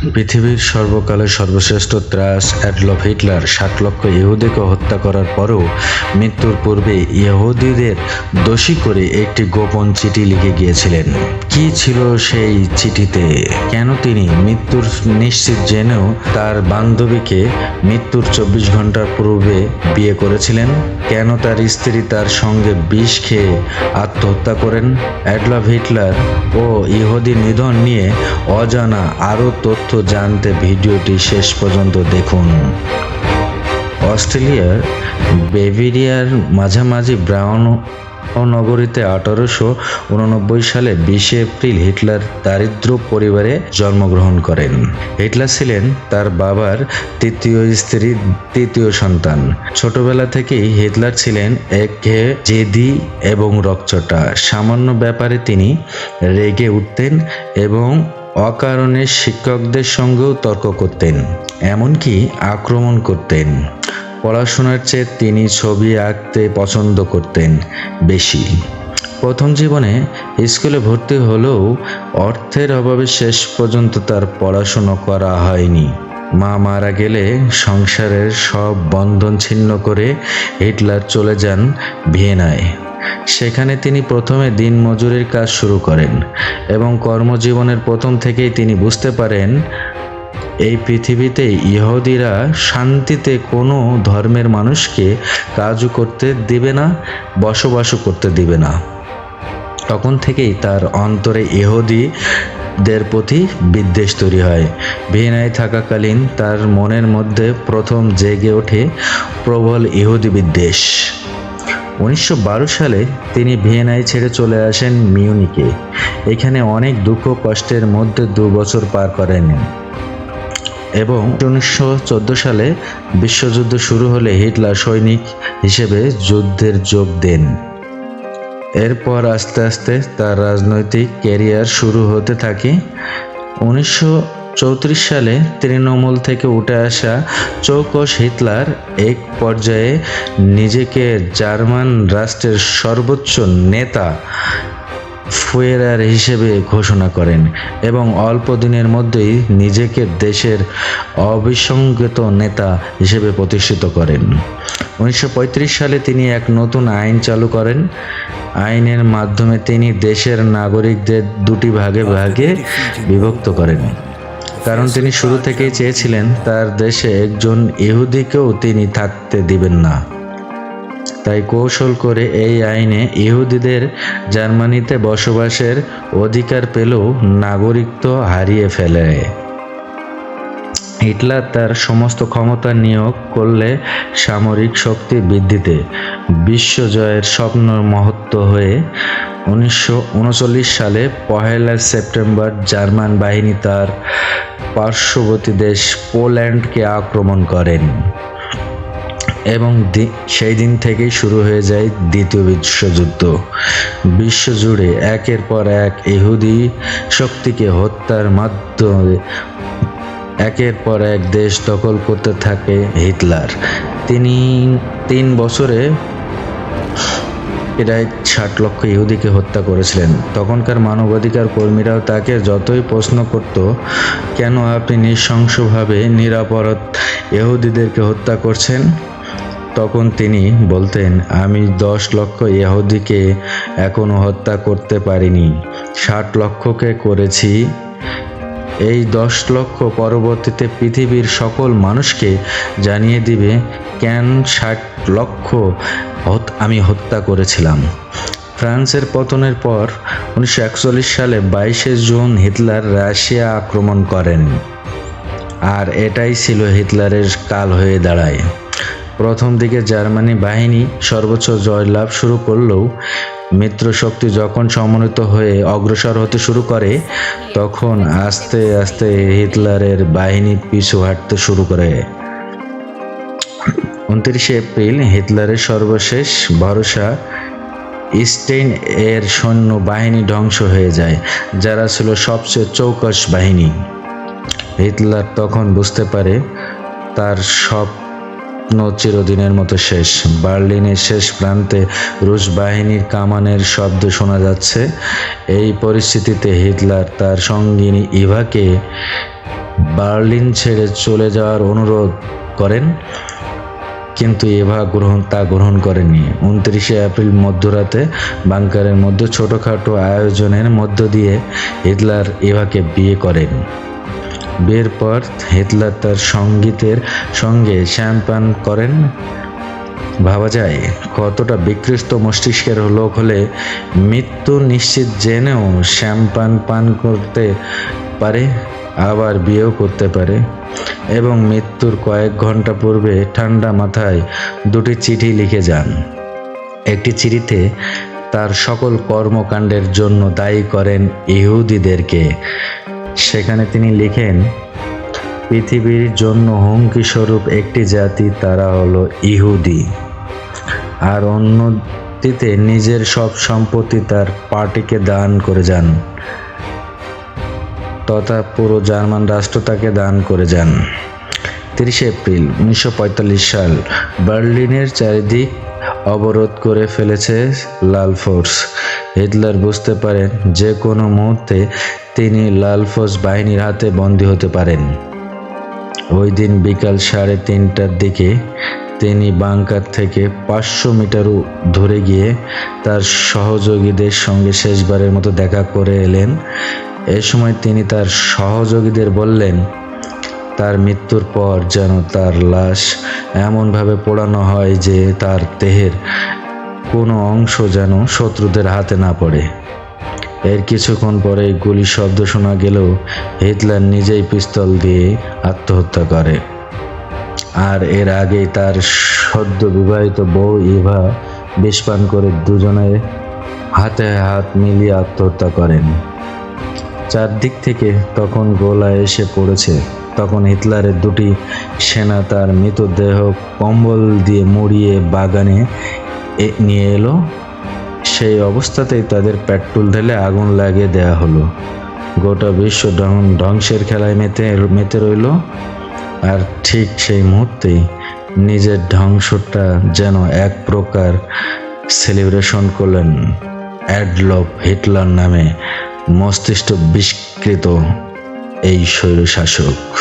পৃথিবীর সর্বকালের সর্বশ্রেষ্ঠ ত্রাস, অ্যাডলফ হিটলার ষাট লক্ষ ইহুদিকে হত্যা করার পরও মৃত্যুর পূর্বে ইহুদিদের দোষী করে একটি গোপন চিঠি লিখে গিয়েছিলেন। কি ছিল সেই চিঠিতে? কেন তিনি মৃত্যুর নিশ্চিত জেনেও তার বান্ধবীকে মৃত্যুর চব্বিশ ঘণ্টার পূর্বে বিয়ে করেছিলেন? কেন তার স্ত্রী তার সঙ্গে বিষ খেয়ে আত্মহত্যা করেন? অ্যাডলফ হিটলার ও ইহুদি নিধন নিয়ে অজানা আরও তথ্য জানতে ভিডিওটি শেষ পর্যন্ত দেখুন। অস্ট্রেলিয়ার বেভিরিয়ার মাঝামাঝি ব্রাউন নগরীতে আঠারোশো উননব্বই সালে বিশে এপ্রিল হিটলার দারিদ্র পরিবারে জন্মগ্রহণ করেন। হিটলার ছিলেন তার বাবার তৃতীয় স্ত্রীর তৃতীয় সন্তান। ছোটবেলা থেকেই হিটলার ছিলেন এক জেদি এবং রকচটা সামান্য ব্যাপারে তিনি রেগে উঠতেন এবং অকারণে শিক্ষকদের সঙ্গেও তর্ক করতেন, এমনকি আক্রমণ করতেন। পড়াশোনার চেয়ে তিনি ছবি আঁকতে পছন্দ করতেন বেশি। প্রথম জীবনে স্কুলে ভর্তি হলেও অর্থের অভাবে শেষ পর্যন্ত তার পড়াশুনো করা হয়নি। মা মারা গেলে সংসারের সব বন্ধন ছিন্ন করে হিটলার চলে যান ভিয়েনায়। সেখানে তিনি প্রথমে দিন মজুরির কাজ শুরু করেন এবং কর্মজীবনের প্রথম থেকেই তিনি বুঝতে পারেন, এই পৃথিবীতে ইহুদিরা শান্তিতে কোনো ধর্মের মানুষকে কাজও করতে দিবে না, বসবাসও করতে দিবে না। তখন থেকেই তার অন্তরে ইহুদিদের প্রতি বিদ্বেষ তৈরি হয়। ভিয়েনায় থাকাকালীন তার মনের মধ্যে প্রথম জেগে ওঠে প্রবল ইহুদি বিদ্বেষ। উনিশশো বারো সালে তিনি ভিয়েনায় ছেড়ে চলে আসেন মিউনিকে। এখানে অনেক দুঃখ কষ্টের মধ্যে দু বছর পার করেন। এবং উনিশশো চোদ্দ সালে বিশ্বযুদ্ধ শুরু হলে হিটলার সৈনিক হিসেবে যুদ্ধের যোগ দেন। এরপর আস্তে আস্তে তার রাজনৈতিক ক্যারিয়ার শুরু হতে থাকে। উনিশশো চৌত্রিশ সালে তৃণমূল থেকে উঠে আসা চৌকস হিটলার এক পর্যায়ে নিজেকে জার্মান রাষ্ট্রের সর্বোচ্চ নেতা ফুয়েরার হিসেবে ঘোষণা করেন এবং অল্প দিনের মধ্যেই নিজেকে দেশের অবিসংগত নেতা হিসেবে প্রতিষ্ঠিত করেন। উনিশশো পঁয়ত্রিশ সালে তিনি এক নতুন আইন চালু করেন। আইনের মাধ্যমে তিনি দেশের নাগরিকদের দুটি ভাগে ভাগে বিভক্ত করেন। কারণ তিনি শুরু থেকেই চেয়েছিলেন তার দেশে একজন ইহুদিকেও তিনি থাকতে দিবেন না। তাই কৌশল করে এই আইনে ইহুদিদের জার্মানিতে বসবাসের অধিকার পেলেও নাগরিকত্ব হারিয়ে ফেলে। হিটলার তার সমস্ত ক্ষমতা নিয়োগ করলে সামরিক শক্তি বৃদ্ধিতে বিশ্বজয়ের স্বপ্ন মহত্ব হয়ে উনিশশো উনচল্লিশ সালে পহেলা সেপ্টেম্বর জার্মান বাহিনী তার পার্শ্ববর্তী দেশ পোল্যান্ডকে আক্রমণ করেন। এবং সেই দিন থেকেই শুরু হয়ে যায় দ্বিতীয় বিশ্বযুদ্ধ। বিশ্বজুড়ে একের পর এক ইহুদি শক্তিকে হত্যার মাধ্যমে একের পর এক দেশ দখল করতে থাকে হিটলার। তিনি তিন বছরে প্রায় ষাট লক্ষ ইহুদিকে হত্যা করেছিলেন। তখনকার মানবাধিকার কর্মীরাও তাকে যতই প্রশ্ন করত, কেন আপনি নৃশংসভাবে নিরাপরাধ ইহুদিদেরকে হত্যা করছেন? তখন তিনি বলতেন, আমি দশ লক্ষ ইহুদিকে এখনও হত্যা করতে পারিনি। ষাট লক্ষকে করেছি এই দশ লক্ষ পরবর্তীতে পৃথিবীর সকল মানুষকে জানিয়ে দিবে, কেন ষাট লক্ষ আমি হত্যা করেছিলাম। ফ্রান্সের পতনের পর উনিশশো একচল্লিশ সালে বাইশে জুন হিটলার রাশিয়া আক্রমণ করেন। আর এটাই ছিল হিটলারের কাল হয়ে দাঁড়ায়। প্রথম দিকে জার্মানি বাহিনী সর্বোচ্চ জয়লাভ শুরু করলেও মিত্র শক্তি যখন সমন্বিত হয়ে অগ্রসর হতে শুরু করে, তখন আস্তে আস্তে হিটলারের বাহিনী পিছু হাঁটতে শুরু করে। উনত্রিশে এপ্রিল হিটলারের সর্বশেষ ভরসা স্টেইন এর সৈন্য বাহিনী ধ্বংস হয়ে যায়, যারা ছিল সবচেয়ে চৌকস বাহিনী। হিটলার তখন বুঝতে পারে তার সব স্বপ্ন চিরদিনের মতো শেষ। বার্লিনের শেষ প্রান্তে রুশ বাহিনীর কামানের শব্দ শোনা যাচ্ছে। এই পরিস্থিতিতে হিটলার তার সঙ্গিনী ইভাকে বার্লিন ছেড়ে চলে যাওয়ার অনুরোধ করেন, কিন্তু এভা গ্রহণ, তা গ্রহণ করেনি উনত্রিশে এপ্রিল মধ্যরাতে বাংকারের মধ্যে ছোটোখাটো আয়োজনের মধ্য দিয়ে হিটলার এভাকে বিয়ে করেন। বিয়ের পর হিটলার তার সঙ্গীতের সঙ্গে শ্যাম্পান করেন। ভাবা যায়, কতটা বিকৃষ্ট মস্তিষ্কের লোক হলে মৃত্যু নিশ্চিত জেনেও শ্যাম্পান পান করতে পারে, আবার বিয়েও করতে পারে। এবং মৃত্যুর কয়েক ঘণ্টা পূর্বে ঠান্ডা মাথায় দুটি চিঠি লিখে যান। একটি চিঠিতে তার সকল কর্মকাণ্ডের জন্য দায়ী করেন ইহুদিদেরকে। সেখানে তিনি লিখেন, পৃথিবীর জন্য হুমকি স্বরূপ একটি জাতি তারা হলো ইহুদি। আর অন্যটিতে নিজের সব সম্পত্তি তার পার্টিকে দান করে যান, তথা পুরো জার্মান রাষ্ট্র তাকে দান করে যান। তিরিশে এপ্রিল, উনিশশো পঁয়তাল্লিশ সাল, বার্লিনের চারিদিক অবরোধ করে ফেলেছে লাল ফোর্স। হিটলার বুঝতে পারেন, যে কোনো মুহূর্তে তিনি লাল ফোর্স বাহিনীর হাতে বন্দী হতে পারেন। ওই দিন বিকাল সাড়ে তিনটার দিকে তিনি বাংকার থেকে পাঁচশো মিটার ধরে গিয়ে তার সহযোগীদের সঙ্গে শেষবারের মতো দেখা করে এলেন। এ সময় তিনি তার সহযোগীদের বললেন, তার মৃত্যুর পর যেন তার লাশ এমনভাবে পোড়ানো হয় যে তার দেহের কোনো অংশ যেন শত্রুদের হাতে না পড়ে। এর কিছুক্ষণ পরে গুলির শব্দ শোনা গেলেও হিটলার নিজেই পিস্তল দিয়ে আত্মহত্যা করে। আর এর আগেই তার সদ্য বিবাহিত বউ ইভা বিষপান করে দুজনে হাতে হাত মিলিয়ে আত্মহত্যা করেন। চারদিক থেকে তখন গোলা এসে পড়েছে, তখন হিটলারের দুটি সেনা তার মৃতদেহ কম্বল দিয়ে মুড়িয়ে বাগানে নিয়ে এলো। সেই অবস্থাতেই তাদের পেট্রোল ঢেলে আগুন লাগিয়ে দেয়া হলো। গোটা বিশ্ব ধ্বং- ধ্বংসের খেলায় মেতে মেতে রইল। আর ঠিক সেই মুহূর্তেই নিজের ধ্বংসটা যেন এক প্রকার সেলিব্রেশন করলেন অ্যাডলফ হিটলার নামে মস্তিষ্ক বিস্কৃত এই স্বৈরশাসক।